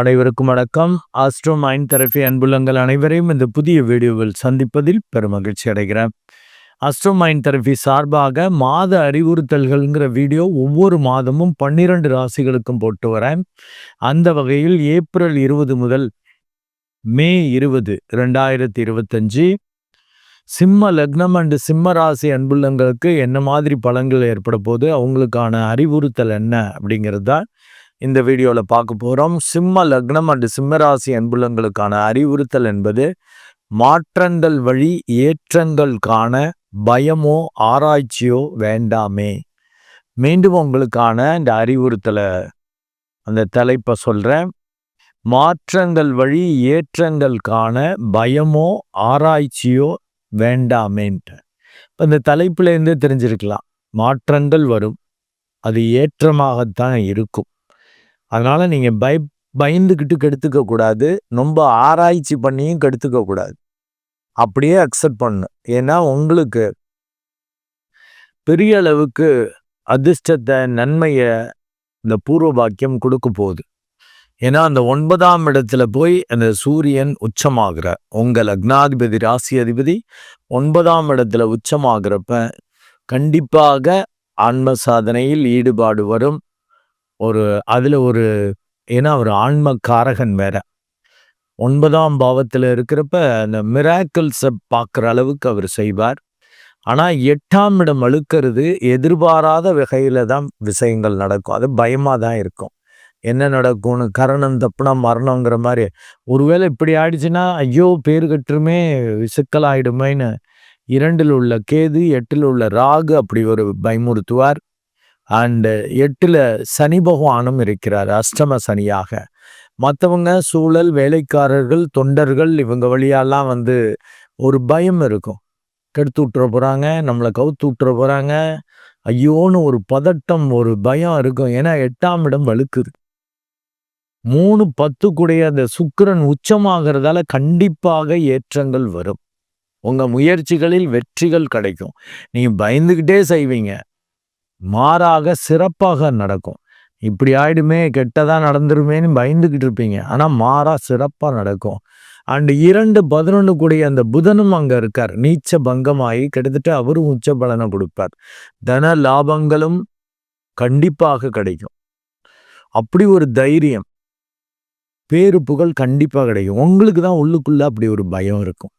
அனைவருக்கும் வணக்கம். Astro mind therapy அன்புள்ளங்கள் அனைவரையும் இந்த புதிய வீடியோவில் சந்திப்பதில் பெருமகிழ்ச்சி அடைகிறேன். ஆஸ்ட்ரோ மைண்ட் தெரபி சார்பாக மாத அறிவுறுத்தல்கள்ங்கிற வீடியோ ஒவ்வொரு மாதமும் பன்னிரண்டு ராசிகளுக்கும் போட்டு வரேன். அந்த வகையில் ஏப்ரல் இருபது முதல் மே இருபது ரெண்டாயிரத்தி இருபத்தஞ்சு சிம்ம லக்னம் அண்டு சிம்ம ராசி அன்புள்ளங்களுக்கு என்ன மாதிரி பலன்கள் ஏற்பட போது அவங்களுக்கான அறிவுறுத்தல் என்ன? அப்படிங்கிறது தான் இந்த வீடியோவில் பார்க்க போகிறோம் சிம்ம லக்னம் அண்டு சிம்மராசி அன்புலங்களுக்கான அறிவுறுத்தல் என்பது மாற்றங்கள் வழி ஏற்றங்கள் காண பயமோ ஆராய்ச்சியோ வேண்டாமே. மீண்டும் உங்களுக்கான இந்த அறிவுறுத்தலை அந்த தலைப்பை சொல்கிறேன் மாற்றங்கள் வழி ஏற்றங்கள் காண பயமோ ஆராய்ச்சியோ வேண்டாமேன்ட்டு. இப்போ இந்த தலைப்புலேருந்தே தெரிஞ்சிருக்கலாம். மாற்றங்கள் வரும். அது ஏற்றமாகத்தான் இருக்கும். அதனால் நீங்கள் பய பயந்துக்கிட்டு கெடுத்துக்க கூடாது. ரொம்ப ஆராய்ச்சி பண்ணியும் கெடுத்துக்க கூடாது. அப்படியே அக்செப்ட் பண்ணு. ஏன்னா உங்களுக்கு பெரிய அளவுக்கு அதிர்ஷ்டத்தை நன்மையை இந்த பூர்வ பாக்கியம் கொடுக்க போகுது. ஏன்னா அந்த ஒன்பதாம் இடத்துல போய் அந்த சூரியன் உச்சமாகிற உங்கள் லக்னாதிபதி ராசி அதிபதி ஒன்பதாம் இடத்துல உச்சமாகிறப்ப கண்டிப்பாக ஆன்ம சாதனையில் ஈடுபாடு வரும். ஒரு அதில் ஒரு ஏன்னா அவர் ஆன்ம காரகன் வேற. ஒன்பதாம் பாவத்தில் இருக்கிறப்ப அந்த மிராக்கிள்ஸை பார்க்குற அளவுக்கு அவர் செய்வார். ஆனால் எட்டாம் இடம் அழுக்கிறது எதிர்பாராத வகையில் தான் விஷயங்கள் நடக்கும். அது பயமாக தான் இருக்கும். என்ன நடக்கும்னு கரணம் தப்புனா மரணங்கிற மாதிரி. ஒருவேளை இப்படி ஆயிடுச்சுன்னா ஐயோ பேர் கட்டுமே சிக்கலாயிடுமேன்னு இரண்டில் உள்ள கேது எட்டில் உள்ள ராகு அப்படி ஒரு பயமுறுத்துவார். அண்டு எட்டில் சனி பகவானும் இருக்கிறார் அஷ்டம சனியாக. மற்றவங்க சூழல் வேலைக்காரர்கள் தொண்டர்கள் இவங்க வழியாலாம் வந்து ஒரு பயம் இருக்கும். கெடுத்து விட்டுற போகிறாங்க நம்மளை கவுத்து விட்டுற போகிறாங்க ஐயோன்னு ஒரு பதட்டம் ஒரு பயம் இருக்கும். ஏன்னா எட்டாம் இடம் வலுக்குது. மூணு பத்து கூடிய அந்த சுக்கரன் உச்சமாகிறதால கண்டிப்பாக ஏற்றங்கள் வரும். உங்கள் முயற்சிகளில் வெற்றிகள் கிடைக்கும். நீங்கள் பயந்துக்கிட்டே செய்வீங்க. மாறாக சிறப்பாக நடக்கும். இப்படி ஆயிடுமே கெட்டதாக நடந்துருமேன்னு பயந்துக்கிட்டு இருப்பீங்க. ஆனால் மாறா சிறப்பாக நடக்கும். அண்டு இரண்டு பதினொன்று கூடிய அந்த புதனும் அங்கே இருக்கார். நீச்ச பங்கமாகி கிட்டத்தட்ட அவரும் உச்ச பலனை கொடுப்பார். தன லாபங்களும் கண்டிப்பாக கிடைக்கும். அப்படி ஒரு தைரியம். பேரு புகழ் கண்டிப்பாக கிடைக்கும். உங்களுக்கு தான் உள்ளுக்குள்ளே அப்படி ஒரு பயம் இருக்கும்.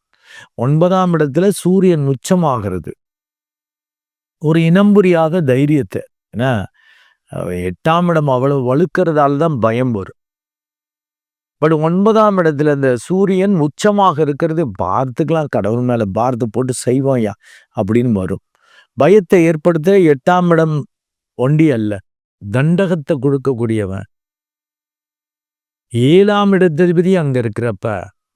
ஒன்பதாம் இடத்துல சூரியன் உச்சமாகிறது. ஒரு இனம் புரியாத தைரியத்தை ஏன்னா எட்டாம் இடம் அவ்வளவு வலுக்கிறதால தான் பயம் வரும். பட் ஒன்பதாம் இடத்துல இந்த சூரியன் உச்சமாக இருக்கிறது பார்த்துக்கலாம் கடவுள் மேலே பார்த்து போட்டு செய்வோம்யா அப்படின்னு வரும். பயத்தை ஏற்படுத்த எட்டாம் இடம் ஒண்டி அல்ல தண்டகத்தை கொடுக்கக்கூடியவன். ஏழாம் இடத்ததிபதி அங்கே இருக்கிறப்ப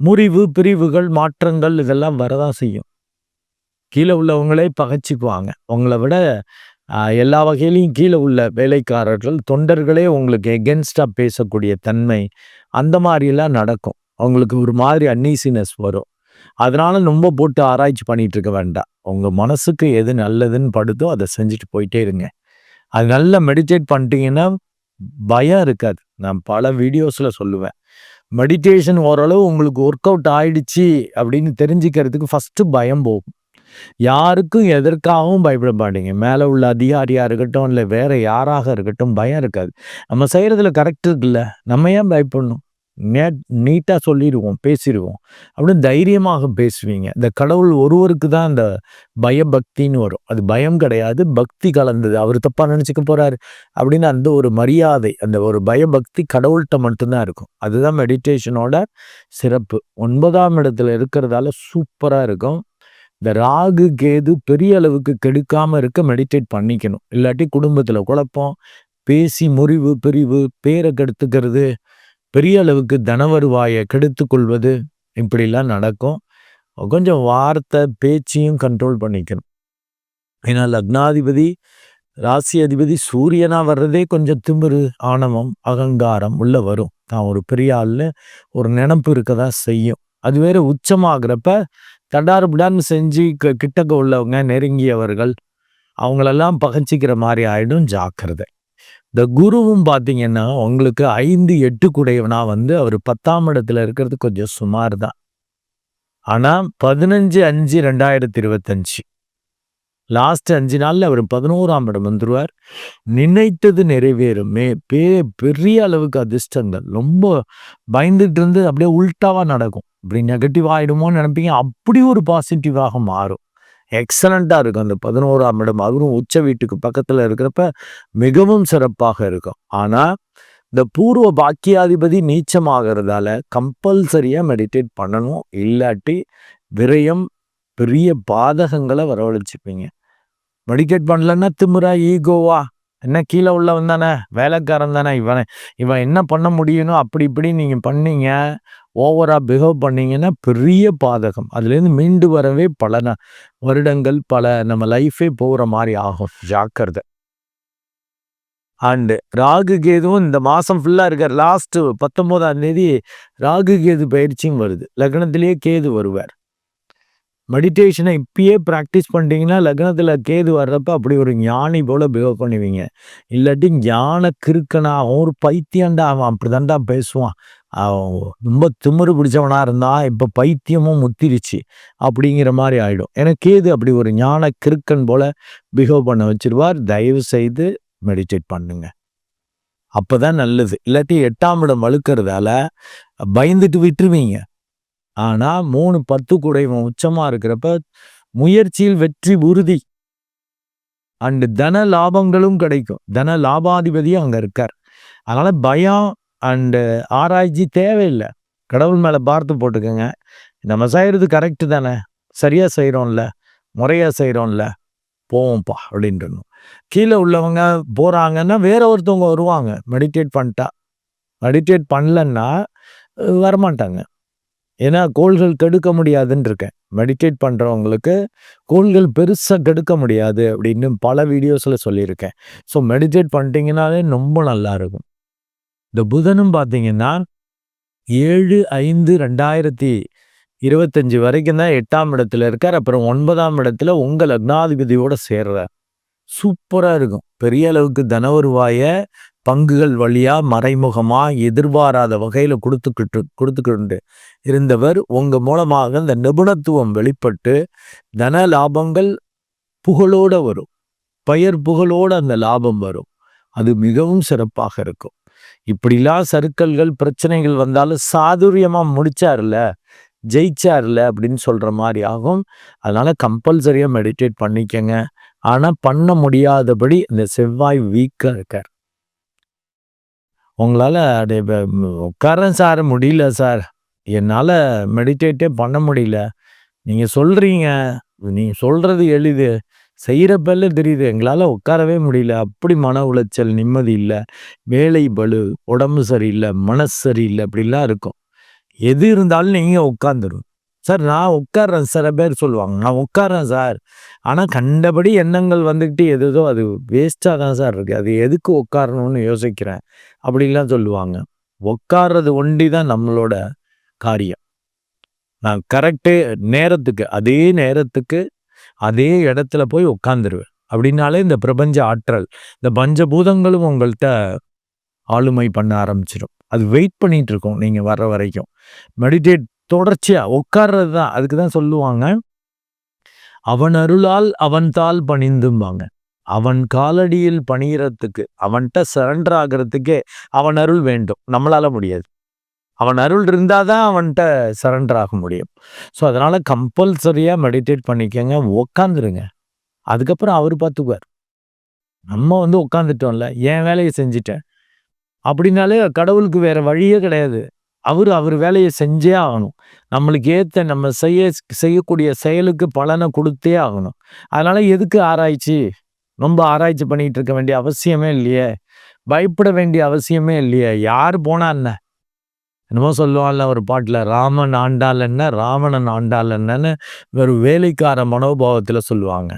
முறிவு பிரிவுகள் மாற்றங்கள் இதெல்லாம் வரதான் செய்யும். கீழே உள்ளவங்களே பகைச்சிக்குவாங்க. உங்களை விட எல்லா வகையிலையும் கீழே உள்ள வேலைக்காரர்கள் தொண்டர்களே உங்களுக்கு எகென்ஸ்டாக பேசக்கூடிய தன்மை அந்த மாதிரிலாம் நடக்கும். அவங்களுக்கு ஒரு மாதிரி அன்னீசினஸ் வரும். அதனால ரொம்ப போட்டு ஆராய்ச்சி பண்ணிட்டு இருக்க வேண்டாம். உங்கள் மனசுக்கு எது நல்லதுன்னு படுதோ அதை செஞ்சுட்டு போயிட்டே இருங்க. அது நல்லா மெடிடேட் பண்ணிட்டீங்கன்னா பயம் இருக்காது. நான் பல வீடியோஸில் சொல்லுவேன். மெடிடேஷன் ஓரளவு உங்களுக்கு ஒர்க் அவுட் ஆயிடுச்சு அப்படின்னு தெரிஞ்சுக்கிறதுக்கு ஃபஸ்ட்டு பயம் போகும். யாருக்கும் எதற்காகவும் பயப்பட மாட்டீங்க. மேலே உள்ள அதிகாரியாக இருக்கட்டும் இல்லை வேற யாராக இருக்கட்டும் பயம் இருக்காது. நம்ம செய்கிறதுல கரெக்ட் இருக்குல்ல. நம்ம ஏன் பயப்படணும்? நே நீட்டாக சொல்லிடுவோம் பேசிடுவோம். அப்படின்னு தைரியமாக பேசுவீங்க. இந்த கடவுள் ஒருவருக்கு தான் இந்த பயபக்தின்னு வரும். அது பயம் கிடையாது பக்தி கலந்தது. அவர் தப்பாக நினச்சிக்க போகிறாரு அப்படின்னு அந்த ஒரு மரியாதை அந்த ஒரு பயபக்தி கடவுள்கிட்ட மட்டும்தான் இருக்கும். அதுதான் மெடிடேஷனோட சிறப்பு. ஒன்பதாம் இடத்துல இருக்கிறதால சூப்பராக இருக்கும். இந்த ராகு கேது பெரிய அளவுக்கு கெடுக்காம இருக்க மெடிடேட் பண்ணிக்கணும். இல்லாட்டி குடும்பத்தில் குழப்பம் பேசி முறிவு பிரிவு பேரை கெடுத்துக்கிறது பெரிய அளவுக்கு தன வருவாயை கெடுத்து கொள்வது இப்படிலாம் நடக்கும். கொஞ்சம் வார்த்தை பேச்சையும் கண்ட்ரோல் பண்ணிக்கணும். ஏன்னா லக்னாதிபதி ராசி அதிபதி சூரியனா வர்றதே கொஞ்சம் திமிரு ஆணவம் அகங்காரம் உள்ள வரும். தான் ஒரு பெரிய ஆள்னு ஒரு நினப்பு இருக்க தான் செய்யும். அது வேற உச்சமாகிறப்ப தடாறு செஞ்சு செஞ்சு கிட்டக்க உள்ளவங்க நெருங்கியவர்கள் அவங்களெல்லாம் பகச்சிக்கிற மாதிரி ஆயிடும் ஜாக்கிரதை. இந்த குருவும் பார்த்தீங்கன்னா உங்களுக்கு ஐந்து எட்டு குடையவனா வந்து அவர் பத்தாம் இடத்துல இருக்கிறது கொஞ்சம் சுமார் தான் ஆனால் பதினஞ்சு அஞ்சு ரெண்டாயிரத்தி இருபத்தஞ்சு. லாஸ்ட் அஞ்சு நாளில் அவர் பதினோராம் இடம் வந்துடுவார் நினைத்தது நிறைவேறும். மே பே பெரிய அளவுக்கு அதிர்ஷ்டங்கள். ரொம்ப பயந்துட்டு இருந்து அப்படியே உல்ட்டாவாக நடக்கும். இப்படி நெகட்டிவ் ஆகிடுமோன்னு நினைப்பீங்க. அப்படி ஒரு பாசிட்டிவாக மாறும். எக்ஸலண்ட்டாக இருக்கும் அந்த பதினோராம் இடம். அவரும் உச்ச வீட்டுக்கு பக்கத்தில் இருக்கிறப்ப மிகவும் சிறப்பாக இருக்கும். ஆனால் இந்த பூர்வ பாக்கியாதிபதி நீச்சமாகிறதால கம்பல்சரியாக மெடிடேட் பண்ணணும். இல்லாட்டி விரயம் பெரிய பாதகங்களை வரவழைச்சிப்பீங்க. மெடிக்கேட் பண்ணலன்னா திமுறா ஈகோவா? என்ன கீழே உள்ளவன் தானே? வேலைக்காரன் தானே இவனை? இவன் என்ன பண்ண முடியணும் அப்படி இப்படி நீங்கள் பண்ணீங்க. ஓவராக பிஹேவ் பண்ணீங்கன்னா பெரிய பாதகம். அதுலேருந்து மீண்டு வரவே பல வருடங்கள் பல நம்ம லைஃபே போகிற மாதிரி ஆகும். ஜாக்கிரதை. அண்டு ராகு கேதுவும் இந்த மாதம் ஃபுல்லாக இருக்கார். லாஸ்ட்டு பத்தொம்போதாம் தேதி ராகு கேது பயிற்சியும் வருது. லக்னத்திலேயே கேது வருவார். மெடிடேஷனை இப்பயே ப்ராக்டிஸ் பண்ணிட்டீங்கன்னா லக்னத்தில் கேது வர்றப்ப அப்படி ஒரு ஞானி போல் பிஹேவ் பண்ணுவீங்க. இல்லாட்டி ஞான கிருக்கனா ஒரு பைத்தியண்டா அவன் அப்படி தான்டா பேசுவான் ரொம்ப திமிரு பிடிச்சவனாக இருந்தால் இப்போ பைத்தியமும் முத்திருச்சு. அப்படிங்கிற மாதிரி ஆகிடும் எனக்கு கேது அப்படி ஒரு ஞான கிருக்கன் போல் பிஹேவ் பண்ண வச்சிருவார். தயவு செய்து மெடிடேட் பண்ணுங்க. அப்போ தான் நல்லது. இல்லாட்டி எட்டாம் இடம் வழுக்கிறதால பயந்துட்டு விட்டுருவீங்க. ஆனால் மூணு பத்து குடைவன் உச்சமாக இருக்கிறப்ப முயற்சியில் வெற்றி உறுதி. அண்டு தன லாபங்களும் கிடைக்கும். தன லாபாதிபதியும் அங்கே இருக்கார். அதனால் பயம் அண்டு ஆராய்ச்சி தேவையில்லை. கடவுள் மேலே பார்த்து போட்டுக்கோங்க. நம்ம செய்கிறது கரெக்டு தானே? சரியாக செய்கிறோம்ல முறையாக செய்கிறோம்ல போவோம்ப்பா அப்படின்ட்டு கீழே உள்ளவங்க போகிறாங்கன்னா வேற ஒருத்தவங்க வருவாங்க. மெடிடேட் பண்ணிட்டா. மெடிடேட் பண்ணலன்னா வரமாட்டாங்க. ஏன்னா கோள்கள் கெடுக்க முடியாதுன்னு இருக்கேன் மெடிடேட் பண்ணுறவங்களுக்கு கோள்கள் பெருசாக கெடுக்க முடியாது அப்படின்னு பல வீடியோஸில் சொல்லியிருக்கேன். ஸோ மெடிடேட் பண்ணிட்டீங்கனாலே ரொம்ப நல்லா இருக்கும் இந்த புதனும் பார்த்தீங்கன்னா ஏழு ஐந்து ரெண்டாயிரத்தி இருபத்தஞ்சி வரைக்கும் தான் எட்டாம் இடத்துல இருக்கார். அப்புறம் ஒன்பதாம் இடத்துல உங்கள் லக்னாதிபதியோடு சேர்றார். சூப்பராக இருக்கும். பெரிய அளவுக்கு தன வருவாயை பங்குகள் வழியாக மறைமுகமாக எதிர்பாராத வகையில் கொடுத்துக்கிட்டு கொடுத்துக்கிட்டு இருந்தவர் உங்கள் மூலமாக இந்த நிபுணத்துவம் வெளிப்பட்டு தன லாபங்கள் புகழோட வரும். பெயர் புகழோட அந்த லாபம் வரும். அது மிகவும் சிறப்பாக இருக்கும். இப்படிலாம் சருக்கல்கள் பிரச்சனைகள் வந்தாலும் சாதுரியமாக முடிச்சார்ல ஜெயிச்சார்ல அப்படின்னு சொல்கிற மாதிரி ஆகும். அதனால் கம்பல்சரியாக மெடிடேட் பண்ணிக்கங்க. ஆனால் பண்ண முடியாதபடி இந்த செவ்வாய் வீக்காக இருக்கார். உங்களால் அப்படியே உட்காரன் சார் முடியல சார். என்னால் மெடிடேட்டே பண்ண முடியல. நீங்கள் சொல்கிறீங்க நீங்கள் சொல்கிறது எளிது. செய்கிறப்பல்ல தெரியுது. எங்களால் உட்காரவே முடியல. அப்படி மன உளைச்சல் நிம்மதி இல்லை. வேலை பலு உடம்பு சரியில்லை மனசு சரியில்லை அப்படிலாம் இருக்கும். எது இருந்தாலும் நீங்கள் உட்காந்துரும் சார் நான் உட்கார்றேன். சில பேர் சொல்லுவாங்க நான் உட்கார்றேன் சார். ஆனால் கண்டபடி எண்ணங்கள் வந்துக்கிட்டு எதுதோ அது வேஸ்ட்டாக தான் சார் இருக்குது அது எதுக்கு உட்காரணும்னு யோசிக்கிறேன். அப்படின்லாம் சொல்லுவாங்க. உட்கார்றது ஒண்டி தான் நம்மளோட காரியம். நான் கரெக்டு நேரத்துக்கு அதே நேரத்துக்கு அதே இடத்துல போய் உட்காந்துருவேன் அப்படின்னாலே இந்த பிரபஞ்ச ஆற்றல் இந்த பஞ்சபூதங்களும் உங்கள்கிட்ட ஆளுமை பண்ண ஆரம்பிச்சிடும் அது வெயிட் பண்ணிட்டு இருக்கோம் நீங்கள் வர வரைக்கும். மெடிடேட் தொடர்ச்சியாக உட்கார்றது தான் அதுக்கு தான் சொல்லுவாங்க அவன் அருளால் அவன் தாள் பணிந்தும்பாங்க. அவன் காலடியில் பணிகிறதுக்கு அவன்கிட்ட சரண்டர் ஆகிறதுக்கே அவன் அருள் வேண்டும். நம்மளால முடியாது. அவன் அருள் இருந்தாதான் அவன்கிட்ட சரண்டர் ஆக முடியும். ஸோ அதனால் கம்பல்சரியாக மெடிடேட் பண்ணிக்கங்க உக்காந்துருங்க. அதுக்கப்புறம் அவர் பார்த்துக்குவார் நம்ம வந்து உட்காந்துட்டோம்ல என் வேலையை செஞ்சுட்டேன். அப்படின்னாலே கடவுளுக்கு வேறு வழியே கிடையாது. அவர் அவர் வேலையை செஞ்சே ஆகணும். நம்மளுக்கு ஏற்ற நம்ம செய்ய செய்யக்கூடிய செயலுக்கு பலனை கொடுத்தே ஆகணும். அதனால் எதுக்கு ஆராய்ச்சி? ரொம்ப ஆராய்ச்சி பண்ணிகிட்டு இருக்க வேண்டிய அவசியமே இல்லையே. பயப்பட வேண்டிய அவசியமே இல்லையே. யார் போனா என்ன? என்னமோ சொல்லுவான்ல ஒரு பாட்டில் ராமன் ஆண்டால் என்ன ராவணன் ஆண்டால் என்னன்னு வெறும் வேலைக்கார மனோபாவத்தில் சொல்லுவாங்க.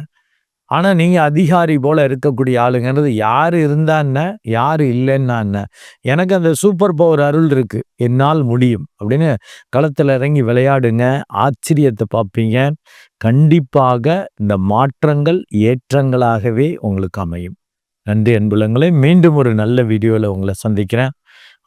ஆனால் நீங்கள் அதிகாரி போல் இருக்கக்கூடிய ஆளுங்கிறது யார் இருந்தா என்ன யார் இல்லைன்னா என்ன? எனக்கு அந்த சூப்பர் பவர் அருள் இருக்குது என்னால் முடியும். அப்படின்னு களத்தில் இறங்கி விளையாடுங்க ஆச்சரியத்தை பார்ப்பீங்க. கண்டிப்பாக இந்த மாற்றங்கள் ஏற்றங்களாகவே உங்களுக்கு அமையும். நன்றி அன்புலங்களே. மீண்டும் ஒரு நல்ல வீடியோவில் உங்களை சந்திக்கிறேன்.